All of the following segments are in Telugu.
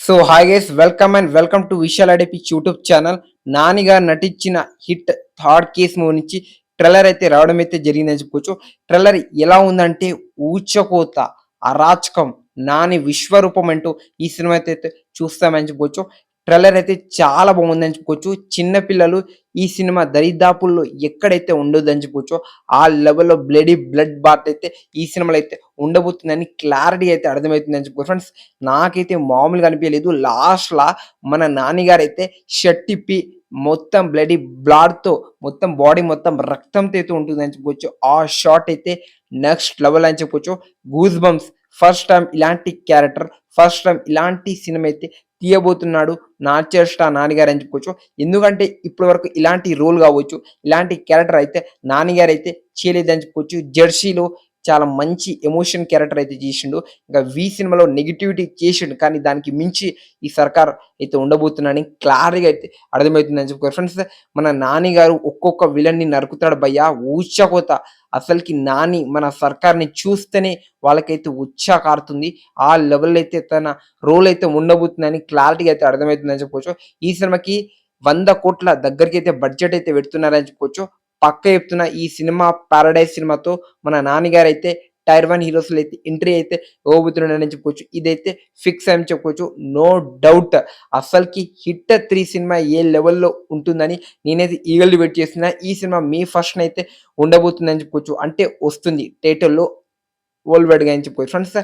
So hi guys welcome and welcome to Vishal అడిపిచ్ YouTube channel Nani గారు నటించిన హిట్ థర్డ్ కేస్ మూవీ నుంచి ట్రైలర్ అయితే రావడం అయితే జరిగిందని చెప్పుకోవచ్చు. ట్రైలర్ ఎలా ఉందంటే ఊచకోత అరాచకం నాని విశ్వరూపం అంటూ ఈ సినిమా అయితే చూస్తామని చెప్పుకోవచ్చు. ట్రైలర్ అయితే చాలా బాగుందని చెప్పుకోవచ్చు. చిన్నపిల్లలు ఈ సినిమా దరిదాపుల్లో ఎక్కడైతే ఉండొద్దని చెప్పుకోవచ్చు ఆ లెవెల్లో బ్లడీ బ్లడ్ బాట్ అయితే ఈ సినిమాలో అయితే ఉండబోతుందని క్లారిటీ అయితే అర్థమవుతుందని చెప్పుకోవచ్చు ఫ్రెండ్స్ నాకైతే మామూలుగా అనిపించలేదు లాస్ట్లా మన నాన్నగారు అయితే షర్ట్ ఇప్పి మొత్తం బ్లడీ బ్లాడ్తో మొత్తం బాడీ మొత్తం రక్తంతో అయితే ఉంటుందని చెప్పుకోవచ్చు. ఆ షాట్ అయితే నెక్స్ట్ లెవెల్ అని చెప్పుకోవచ్చు. గూస్ బంప్స్ ఫస్ట్ టైం ఇలాంటి క్యారెక్టర్ ఫస్ట్ టైం ఇలాంటి సినిమా అయితే తీయబోతున్నాడు. నాచర్ స్టార్ నాన్నగారు అని చెప్పుకోవచ్చు. ఎందుకంటే ఇప్పటి వరకు ఇలాంటి రోల్ కావచ్చు ఇలాంటి క్యారెక్టర్ అయితే నాన్నగారు అయితే చేయలేదని చెప్పుకోవచ్చు. జెర్సీలో చాలా మంచి ఎమోషన్ క్యారెక్టర్ అయితే చేసిండు. ఇంకా వి సినిమాలో నెగిటివిటీ చేసిండు. కానీ దానికి మించి ఈ సర్కార్ అయితే ఉండబోతున్నాడని క్లారిగా అయితే అర్థమవుతుందని చెప్పుకో ఫ్రెండ్స్ మన నాని గారు ఒక్కొక్క విలన్ని నరుకుతాడు భయ్యా. ఊచకోత అసలుకి నాని మన సర్కార్ని చూస్తేనే వాళ్ళకైతే ఉచ్చా కారుతుంది ఆ లెవెల్ అయితే తన రోల్ అయితే ఉండబోతుందని క్లారిటీగా అయితే అర్థమవుతుందని చెప్పుకోవచ్చు ఈ సినిమాకి వంద కోట్ల దగ్గరికి అయితే బడ్జెట్ అయితే పెడుతున్నారని చెప్పుకోవచ్చు పక్క చెప్తున్న ఈ సినిమా పారడైజ్ సినిమాతో మన నాన్నగారు అయితే టైర్ వన్ హీరోస్లో అయితే ఎంట్రీ అయితే ఇవ్వబోతున్నాడని చెప్పుకోవచ్చు. ఇదైతే ఫిక్స్ అని చెప్పుకోవచ్చు. నో డౌట్ అసలుకి హిట్ త్రీ సినిమా ఏ లెవెల్లో ఉంటుందని నేనైతే ఈగల్ని వెయిట్ చేస్తున్నా. ఈ సినిమా మీ ఫస్ట్ అయితే ఉండబోతుందని చెప్పుకోవచ్చు. అంటే వస్తుంది. టైటిల్లో వరల్డ్ వైడ్గా అని చెప్పుకోవచ్చు. ఫ్రెండ్స్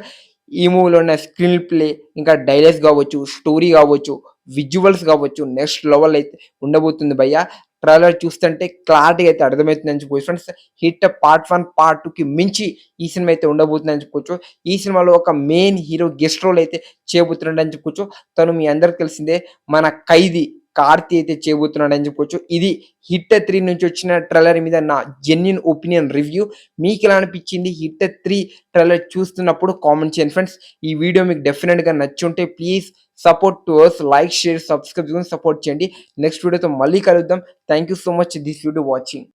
ఈ మూవీలో ఉన్న స్క్రీన్ ప్లే ఇంకా డైలాగ్స్ కావచ్చు స్టోరీ కావచ్చు విజువల్స్ కావచ్చు నెక్స్ట్ లెవెల్ అయితే ఉండబోతుంది భయ్య. ట్రైలర్ చూస్తుంటే క్లారిటీ అయితే అర్థమవుతుందని చెప్పుకోవచ్చు friends hit part one part టూకి మించి ఈ సినిమా అయితే ఉండబోతుందని చెప్పుకోవచ్చు ఈ సినిమాలో ఒక మెయిన్ హీరో గెస్ట్ రోల్ అయితే చేయబోతున్నాడని చెప్పుకోవచ్చు తను మీ అందరికి తెలిసిందే మన ఖైదీ. కార్తీ అయితే చేయబోతున్నాడు అని చెప్పొచ్చు. ఇది హిట్ త్రీ నుంచి వచ్చిన ట్రైలర్ మీద నా జెన్యున్ ఒపీనియన్ రివ్యూ మీకు ఎలా అనిపించింది హిట్ త్రీ ట్రైలర్ చూస్తున్నప్పుడు కామెంట్ చేయండి ఫ్రెండ్స్ ఈ వీడియో మీకు డెఫినెట్గా నచ్చుంటే please support to us like share subscribe support చేయండి. నెక్స్ట్ వీడియోతో మళ్ళీ కలుద్దాం. Thank you so much this video watching